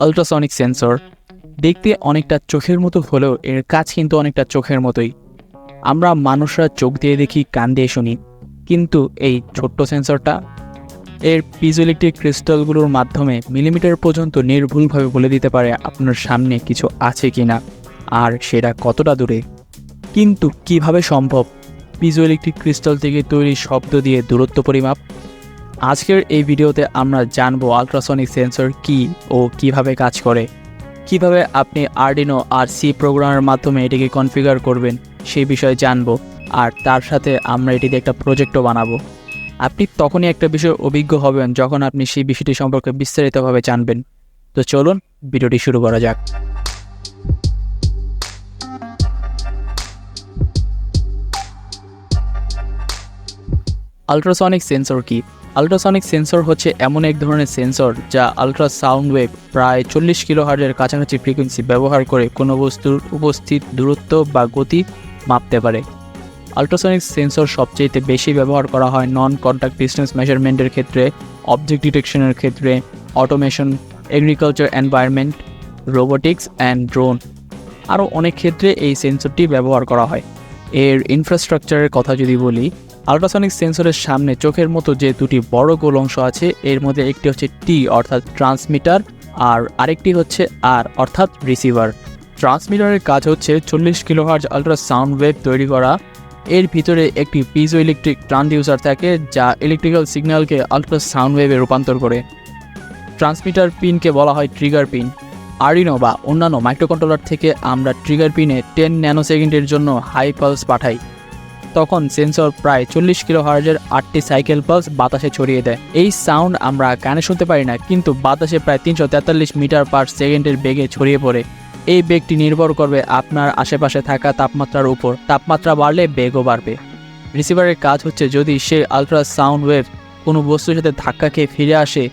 Ultrasonic sensor দেখতে অনেকটা চোখের মতো হলেও এর কাজ কিন্তু অনেকটা চোখের মতোই। আমরা মানুষরা চোখ দিয়ে দেখি, কান দিয়ে শুনি। কিন্তু এই ছোট্ট সেন্সরটা এর পিজোইলেকট্রিক ক্রিস্টালগুলোর মাধ্যমে মিলিমিটার পর্যন্ত নির্ভুলভাবে বলে দিতে পারে আপনার সামনে কিছু আছে কি না আর সেটা কতটা দূরে। কিন্তু কীভাবে সম্ভব? পিজোইলেকট্রিক ক্রিস্টাল থেকে তৈরি শব্দ দিয়ে দূরত্ব পরিমাপ আজকের এই ভিডিওতে আমরা জানব আলট্রাসনিক সেন্সর কি ও কীভাবে কাজ করে। কীভাবে আপনি আর্ডিনো আর সি প্রোগ্রামের মাধ্যমে এটিকে কনফিগার করবেন সেই বিষয়ে জানব, আর তার সাথে আমরা এটিতে একটা প্রজেক্টও বানাবো। আপনি তখনই একটা বিষয়ে অভিজ্ঞ হবেন যখন আপনি সেই বিষয়টি সম্পর্কে বিস্তারিতভাবে জানবেন। তো চলুন ভিডিওটি শুরু করা যাক। আলট্রাসনিক সেন্সর কি? আলট্রাসনিক সেন্সর হচ্ছে এমন এক ধরনের সেন্সর যা আলট্রা সাউন্ড ওয়েভ প্রায় চল্লিশ কিলো হার্জের কাছাকাছি ফ্রিকোয়েন্সি ব্যবহার করে কোনো বস্তুর উপস্থিত দূরত্ব বা গতি মাপতে পারে। আলট্রাসনিক সেন্সর সবচেয়ে বেশি ব্যবহার করা হয় নন কন্ট্যাক্ট ডিস্টেন্স মেজারমেন্টের ক্ষেত্রে অবজেক্ট ডিটেকশনের ক্ষেত্রে automation agriculture environment robotics and drone আরও অনেক ক্ষেত্রে এই সেন্সরটি ব্যবহার করা হয়। এর ইনফ্রাস্ট্রাকচারের কথা যদি বলি আলট্রাসনিক সেন্সরের সামনে চোখের মতো যে দুটি বড় গোল অংশ আছে, এর মধ্যে একটি হচ্ছে টি অর্থাৎ ট্রান্সমিটার আর আরেকটি হচ্ছে আর অর্থাৎ রিসিভার ট্রান্সমিটারের কাজ হচ্ছে চল্লিশ কিলোহার্জ আলট্রা সাউন্ড ওয়েভ তৈরি করা। এর ভিতরে একটি পিজো ইলেকট্রিক ট্রান্সডিউসার থাকে, যা ইলেকট্রিক্যাল সিগন্যালকে আলট্রা সাউন্ড ওয়েভে রূপান্তর করে। ট্রান্সমিটার পিনকে বলা হয় ট্রিগার পিন আরিনো বা অন্যান্য মাইক্রোকন্ট্রোলার থেকে আমরা ট্রিগার পিনে টেন ন্যানো সেকেন্ডের জন্য হাই পালস পাঠাই। তখন সেন্সর প্রায় চল্লিশ কিলো হার্জের আটটি সাইকেল পালস বাতাসে ছড়িয়ে দেয়। এই সাউন্ড আমরা কানে শুনতে পারি না, কিন্তু বাতাসে প্রায় তিনশো তেতাল্লিশ মিটার পার সেকেন্ডের বেগে ছড়িয়ে পড়ে। এই বেগটি নির্ভর করবে আপনার আশেপাশে থাকা তাপমাত্রার উপর। তাপমাত্রা বাড়লে বেগও বাড়বে। রিসিভারের কাজ হচ্ছে যদি সে আলট্রা সাউন্ড ওয়েভ কোনো বস্তুর সাথে ধাক্কা খেয়ে ফিরে আসে,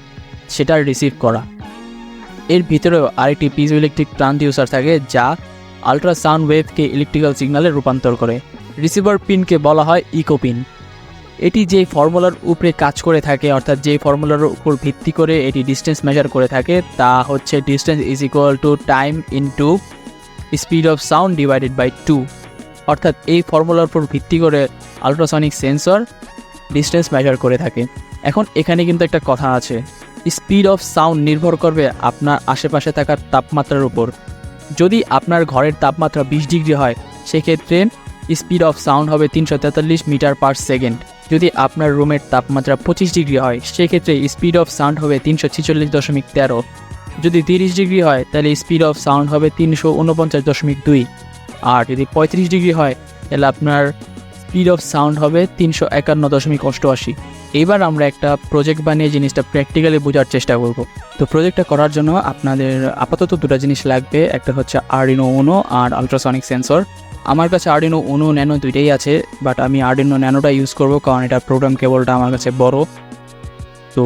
সেটা রিসিভ করা। এর ভিতরেও আরেকটি পিজো ইলেকট্রিক ট্রান্সডিউসার থাকে যা আলট্রাসাউন্ড ওয়েভকে ইলেকট্রিক্যাল সিগনালে রূপান্তর করে। রিসিভার পিনকে বলা হয় ইকো পিন এটি যে ফর্মুলার উপরে কাজ করে থাকে, অর্থাৎ যে ফর্মুলার উপর ভিত্তি করে এটি ডিস্টেন্স মেজার করে থাকে, তা হচ্ছে distance is equal to time into speed of sound divided by two অর্থাৎ এই ফর্মুলার উপর ভিত্তি করে আলট্রাসনিক সেন্সর ডিস্টেন্স মেজার করে থাকে। এখন এখানে কিন্তু একটা কথা আছে স্পিড অফ সাউন্ড নির্ভর করবে আপনার আশেপাশে থাকার তাপমাত্রার উপর। যদি আপনার ঘরের তাপমাত্রা বিশ ডিগ্রি হয়, সেক্ষেত্রে স্পিড অফ সাউন্ড হবে তিনশো তেতাল্লিশ মিটার পার সেকেন্ড। যদি আপনার রুমের তাপমাত্রা পঁচিশ ডিগ্রি হয়, সেক্ষেত্রে স্পিড অফ সাউন্ড হবে তিনশো ছিচল্লিশ দশমিক তেরো। যদি তিরিশ ডিগ্রি হয়, তাহলে স্পিড অফ সাউন্ড হবে তিনশো উনপঞ্চাশ দশমিক দুই। আর যদি পঁয়ত্রিশ ডিগ্রি হয়, তাহলে আপনার স্পিড অফ সাউন্ড হবে তিনশো একান্ন দশমিক অষ্টআশি। এবার আমরা একটা প্রজেক্ট বানিয়ে জিনিসটা প্র্যাকটিক্যালি বোঝার চেষ্টা করব। তো প্রজেক্টটা করার জন্য আপনাদের আপাতত দুটো জিনিস লাগবে, একটা হচ্ছে আর্ডিনো ওনো আর আলট্রাসনিক সেন্সর আমার কাছে আর্ডিনো ওনো ন্যানো দুইটাই আছে বাট আমি আর্ডিনো ন্যানোটা ইউজ করব কারণ এটার প্রোগ্রাম কেবলটা আমার কাছে বড়। তো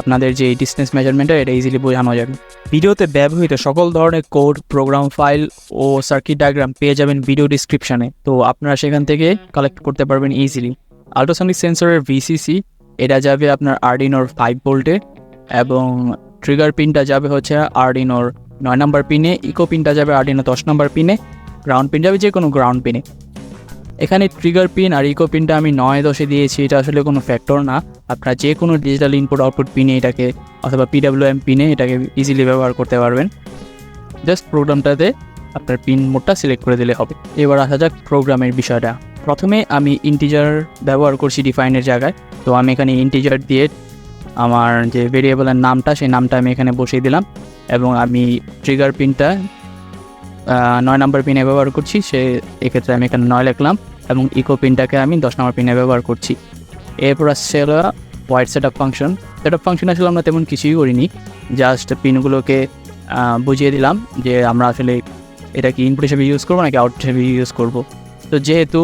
আপনাদের যে ডিস্টেন্স মেজারমেন্টটা এটা ইজিলি বোঝানো যাবে। ভিডিওতে ব্যবহৃত সকল ধরনের কোড প্রোগ্রাম ফাইল ও সার্কিট ডায়াগ্রাম পেয়ে যাবেন ভিডিও ডিসক্রিপশানে তো আপনারা সেখান থেকে কালেক্ট করতে পারবেন ইজিলি আলট্রাসনিক সেন্সরের ভিসিসি এটা যাবে আপনার আর্ডিনোর ফাইভ ভোল্টে এবং ট্রিগার পিনটা যাবে হচ্ছে আর্ডিনোর নয় নম্বর পিনে ইকো পিনটা যাবে আর্ডিনো দশ নম্বর পিনে গ্রাউন্ড পিন যাবে যে কোনো গ্রাউন্ড পিনে এখানে ট্রিগার পিন আর ইকো পিনটা আমি নয় দশে দিয়েছি, এটা আসলে কোনো ফ্যাক্টর না। আপনারা যে কোনো ডিজিটাল ইনপুট আউটপুট পিনে এটাকে, অথবা পিডাব্লিউএম পিনে এটাকে ইজিলি ব্যবহার করতে পারবেন। জাস্ট প্রোগ্রামটাতে আপনার পিন মোডটা সিলেক্ট করে দিলে হবে। এবার আসা যাক প্রোগ্রামের বিষয়টা। প্রথমে আমি ইন্টিজার ব্যবহার করছি ডিফাইনের জায়গায়। তো আমি এখানে ইন্টিজার দিয়ে আমার যে ভেরিয়েবলের নামটা, সেই নামটা আমি এখানে বসিয়ে দিলাম। এবং আমি ট্রিগার পিনটা নয় নম্বর পিনে ব্যবহার করছি। সে এক্ষেত্রে আমি এখানে নয় লিখলাম এবং ইকো পিনটাকে আমি দশ নম্বর পিনে ব্যবহার করছি। এরপর আসছে হলো void setup function setup function আসলে আমরা তেমন কিছুই করিনি। জাস্ট পিনগুলোকে বুঝিয়ে দিলাম যে আমরা আসলে এটা কি ইনপুট হিসেবে ইউজ করব নাকি আউটপুট হিসেবে ইউজ করব। তো যেহেতু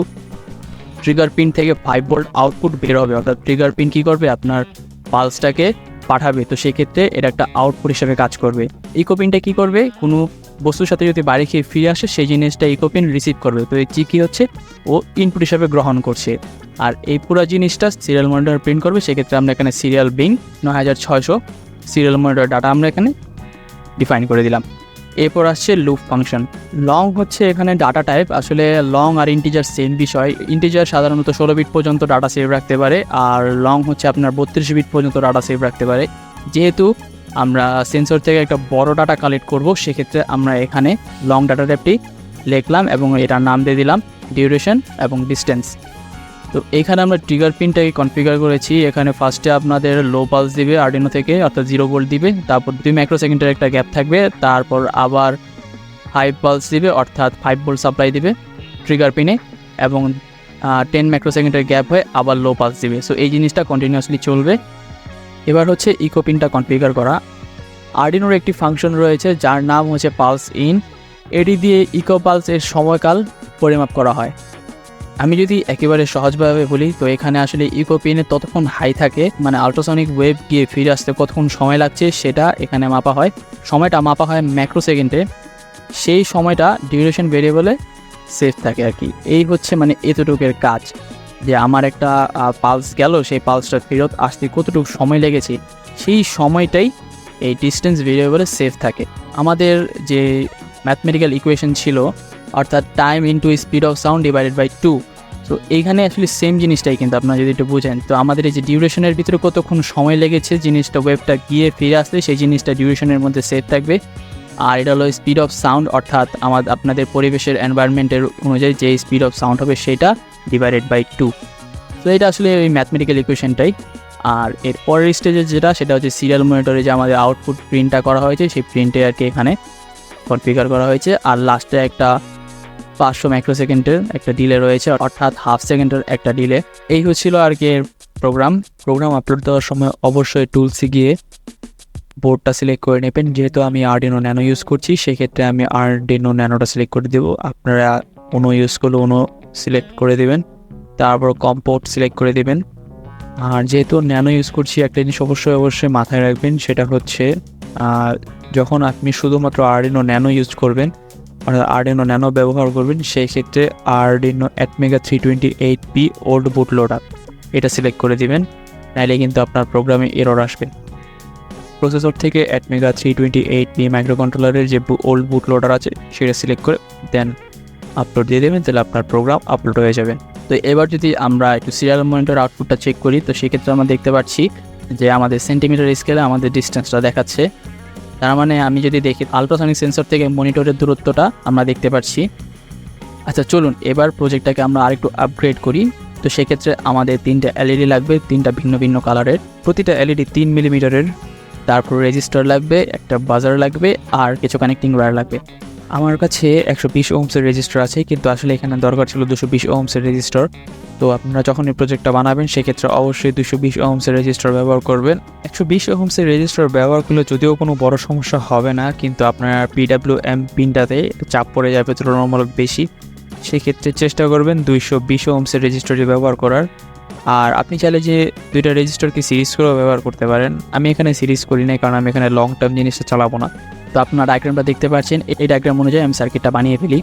ট্রিগার পিন থেকে ফাইভ ভোল্ট আউটপুট বের হবে, অর্থাৎ ট্রিগার পিন কী করবে? আপনার পালসটাকে পাঠাবে। তো সেক্ষেত্রে এটা একটা আউটপুট হিসেবে কাজ করবে। ইকো পিনটা কী করবে? কোনো বস্তুর সাথে যদি বাড়ি খেয়ে ফিরে আসে, সেই জিনিসটা ইকো পিন রিসিভ করবে। তো এই জি কী হচ্ছে ও ইনপুট হিসাবে গ্রহণ করছে। আর এই পুরো জিনিসটা সিরিয়াল মনিটর প্রিন্ট করবে, সেক্ষেত্রে আমরা এখানে সিরিয়াল বিং নয় হাজার ছয়শো সিরিয়াল মনিটর ডাটা আমরা এখানে ডিফাইন করে দিলাম। এরপর আসছে লুপ ফাংশন লং হচ্ছে এখানে ডাটা টাইপ আসলে লং আর ইন্টিজার সেম বিষয়। ইন্টিজার সাধারণত ষোলো বিট পর্যন্ত ডাটা সেভ রাখতে পারে, আর লং হচ্ছে আপনার বত্রিশ বিট পর্যন্ত ডাটা সেভ রাখতে পারে। যেহেতু আমরা সেন্সর থেকে একটা বড় ডাটা কালেক্ট করব, সেক্ষেত্রে আমরা এখানে লং ডাটা টাইপটি লিখলাম এবং এটার নাম দিয়ে দিলাম ডিউরেশন এবং ডিস্টেন্স তো এখানে আমরা ট্রিগার পিনটাকে কনফিগার করেছি। এখানে ফার্স্টে আপনাদের লো পালস দিবে আর্ডিনো থেকে, অর্থাৎ জিরো ভোল্ট দিবে। তারপর দুই মাইক্রো সেকেন্ডের একটা গ্যাপ থাকবে। তারপর আবার ফাইভ পালস দিবে, অর্থাৎ ফাইভ ভোল্ট সাপ্লাই দিবে ট্রিগার পিনে এবং টেন মাইক্রো সেকেন্ডের গ্যাপ হয়ে আবার লো পালস দিবে। সো এই জিনিসটা কন্টিনিউয়াসলি চলবে। এবার হচ্ছে ইকো পিনটা কনফিগার করা। আর্ডিনোর একটি ফাংশন রয়েছে, যার নাম হচ্ছে পালস ইন এটি দিয়ে ইকো পালসের সময়কাল পরিমাপ করা হয়। আমি যদি একেবারে সহজভাবে বলি, তো এখানে আসলে ইকো পিনে ততক্ষণ হাই থাকে মানে আল্ট্রাসনিক ওয়েভ গিয়ে ফিরে আসতে কতক্ষণ সময় লাগছে সেটা এখানে মাপা হয়। সময়টা মাপা হয় ম্যাক্রো সেকেন্ডে সেই সময়টা ডিউরেশন ভেরিয়েবলে সেফ থাকে আর কি। এই হচ্ছে মানে এতটুকের কাজ। যে আমার একটা পালস গেল, সেই পালসটা ফেরত আসতে কতটুকু সময় লেগেছে, সেই সময়টাই এই ডিস্টেন্স ভেরিয়েবলে সেফ থাকে। আমাদের যে ম্যাথমেটিক্যাল ইকুয়েশন ছিল, অর্থাৎ time into speed of sound divided by two তো এইখানে অ্যাকচুয়ালি সেম জিনিসটাই কিন্তু আপনারা যদি একটু বুঝেন, তো আমাদের এই যে ডিউরেশনের ভিতরে কতক্ষণ সময় লেগেছে, জিনিসটা ওয়েবটা গিয়ে ফিরে আসলে সেই জিনিসটা ডিউরেশনের মধ্যে সেফ থাকবে। আর এটা হলো স্পিড অফ সাউন্ড অর্থাৎ আমাদের আপনাদের পরিবেশের এনভায়রনমেন্টের অনুযায়ী যে স্পিড অফ সাউন্ড হবে সেটা ডিভাইডেড বাই টু তো এটা আসলে ওই ম্যাথমেটিক্যাল ইকুয়েশনটাই আর এর পরের স্টেজে যেটা, সেটা হচ্ছে সিরিয়াল মনিটরে যে আমাদের আউটপুট প্রিন্টটা করা হয়েছে, সেই প্রিন্টে আর কি এখানে কনফিগার করা হয়েছে। আর লাস্টে একটা পাঁচশো মাইক্রো সেকেন্ডের একটা ডিলে রয়েছে, অর্থাৎ হাফ সেকেন্ডের একটা ডিলে এই হচ্ছিল আর কি প্রোগ্রাম প্রোগ্রাম আপলোড দেওয়ার সময় অবশ্যই টুলসে গিয়ে বোর্ডটা সিলেক্ট করে নেবেন। যেহেতু আমি আরডিনো ন্যানো ইউজ করছি, সেক্ষেত্রে আমি আরডিনো ন্যানোটা সিলেক্ট করে দেবো। আপনারা কোনো ইউজ করলে কোনো সিলেক্ট করে দেবেন। তারপর কম্পোর্ট সিলেক্ট করে দেবেন। আর যেহেতু ন্যানো ইউজ করছি, একটা জিনিস অবশ্যই অবশ্যই মাথায় রাখবেন, সেটা হচ্ছে যখন আপনি শুধুমাত্র আরডিনো ন্যানো ইউজ করবেন, অর্থাৎ আরডিনো ন্যানো ব্যবহার করবেন, সেই ক্ষেত্রে Arduino ATmega three twenty eight P old bootloader এটা সিলেক্ট করে দিবেন। নাইলে কিন্তু আপনার প্রোগ্রামে এরর আসবে। প্রসেসর থেকে ATmega three twenty eight P micro কন্ট্রোলারের যে ওল্ড বুট লোডার আছে, সেটা সিলেক্ট করে দেন আপলোড দিয়ে দেবেন, তাহলে আপনার প্রোগ্রাম আপলোড হয়ে যাবে। তো এবার যদি আমরা একটু সিরিয়াল মনিটর আউটপুটটা চেক করি, তো সেক্ষেত্রে আমরা দেখতে পাচ্ছি যে আমাদের সেন্টিমিটার স্কেলে আমাদের ডিস্টেন্সটা দেখাচ্ছে। তার মানে আমি যদি দেখি আলট্রাসনিক সেন্সর থেকে মনিটরের দূরত্বটা আমরা দেখতে পাচ্ছি। আচ্ছা চলুন এবার প্রজেক্টটাকে আমরা আরেকটু আপগ্রেড করি। তো সেক্ষেত্রে আমাদের তিনটা এলইডি লাগবে, তিনটা ভিন্ন ভিন্ন কালারের প্রতিটা এলইডি তিন মিলিমিটারের তারপর রেজিস্টার লাগবে, একটা বাজার লাগবে, আর কিছু কানেক্টিং ওয়্যার লাগবে। আমার কাছে একশো বিশ ওমসের রেজিস্টার আছে, কিন্তু আসলে এখানে দরকার ছিল দুশো বিশ ওমসের রেজিস্টার তো আপনারা যখন এই প্রজেক্টটা বানাবেন, সেক্ষেত্রে অবশ্যই দুশো বিশ ওমসের রেজিস্টার ব্যবহার করবেন। একশো বিশ ওমসের রেজিস্টার ব্যবহার করলে যদিও কোনো বড় সমস্যা হবে না, কিন্তু আপনার পিডাব্লিউ এম পিনটাতে চাপ পড়ে যাবে তুলনামূলক বেশি। সেক্ষেত্রে চেষ্টা করবেন দুইশো বিশ ওমসের রেজিস্টারটি ব্যবহার করার। আর আপনি চাইলে যে দুইটা রেজিস্টারকে সিরিজ করেও ব্যবহার করতে পারেন। আমি এখানে সিরিজ করি নাই, কারণ আমি এখানে লং টার্ম জিনিসটা চালাবো না। তো আপনার ডায়াগ্রামটা দেখতে পাচ্ছেন। এই ডায়াগ্রাম অনুযায়ী আমি সার্কিটটা বানিয়ে ফেলি।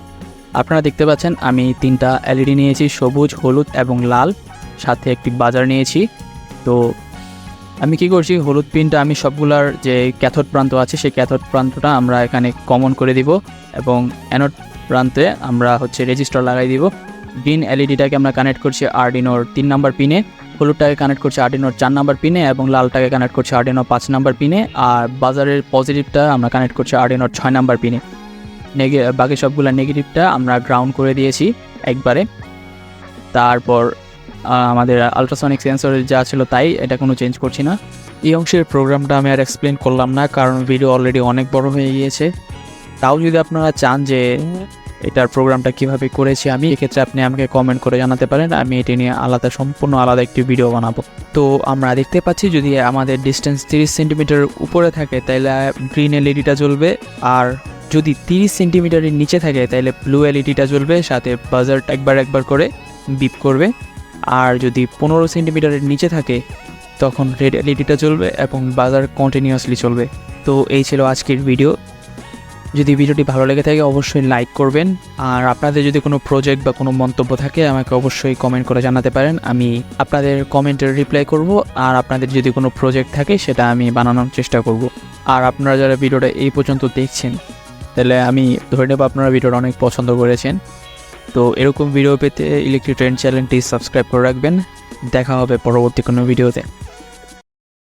আপনারা দেখতে পাচ্ছেন, আমি তিনটা এলইডি নিয়েছি, সবুজ, হলুদ এবং লাল। সাথে একটি বাজার নিয়েছি। তো আমি কি করছি, হলুদ পিনটা আমি সবগুলার যে ক্যাথোড প্রান্ত আছে, সেই ক্যাথোড প্রান্তটা আমরা এখানে কমন করে দিব এবং অ্যানোড প্রান্তে আমরা হচ্ছে রেজিস্টার লাগাই দিব। গ্রিন এলইডিটাকে আমরা কানেক্ট করছি আরডিনোর তিন নাম্বার পিনে হলুদটাকে কানেক্ট করছে আরডিনোর চার নাম্বার পিনে এবং লালটাকে কানেক্ট করছি আরডিনোর পাঁচ নাম্বার পিনে আর বাজারের পজিটিভটা আমরা কানেক্ট করছি আরডিনোর ছয় নাম্বার পিনে নেগে বাকি সবগুলো নেগেটিভটা আমরা গ্রাউন্ড করে দিয়েছি একবারে। তারপর আমাদের আলট্রাসনিক সেন্সর যা ছিল তাই এটা কোনো চেঞ্জ করছি না। এই অংশের প্রোগ্রামটা আমি আর এক্সপ্লেন করলাম না, কারণ ভিডিও অলরেডি অনেক বড় হয়ে গিয়েছে। তাও যদি আপনারা চান যে এটার প্রোগ্রামটা কীভাবে করেছি আমি, এক্ষেত্রে আপনি আমাকে কমেন্ট করে জানাতে পারেন। আমি এটি নিয়ে আলাদা, সম্পূর্ণ আলাদা একটি ভিডিও বানাবো। তো আমরা দেখতে পাচ্ছি, যদি আমাদের ডিস্টেন্স তিরিশ সেন্টিমিটার উপরে থাকে তাহলে গ্রিন এলইডিটা জ্বলবে। আর যদি তিরিশ সেন্টিমিটারের নিচে থাকে তাহলে ব্লু এলইডিটা জ্বলবে, সাথে বাজার একবার একবার করে বিপ করবে। আর যদি পনেরো সেন্টিমিটারের নিচে থাকে, তখন রেড এলইডিটা জ্বলবে এবং বাজার কন্টিনিউয়াসলি চলবে। তো এই ছিল আজকের ভিডিও যদি ভিডিওটি ভালো লেগে থাকে, অবশ্যই লাইক করবেন। আর আপনাদের যদি কোনো প্রজেক্ট বা কোনো মন্তব্য থাকে, আমাকে অবশ্যই কমেন্ট করে জানাতে পারেন। আমি আপনাদের কমেন্টের রিপ্লাই করব, আর আপনাদের যদি কোনো প্রজেক্ট থাকে, সেটা আমি বানানোর চেষ্টা করব। আর আপনারা যারা ভিডিওটা এই পর্যন্ত দেখছেন, তাহলে আমি ধরে নেব আপনারা ভিডিওটা অনেক পছন্দ করেছেন। তো এরকম ভিডিও পেতে ইলেকট্রিক ট্রেন্ড চ্যানেলটি সাবস্ক্রাইব করে রাখবেন। দেখা হবে পরবর্তী কোনো ভিডিওতে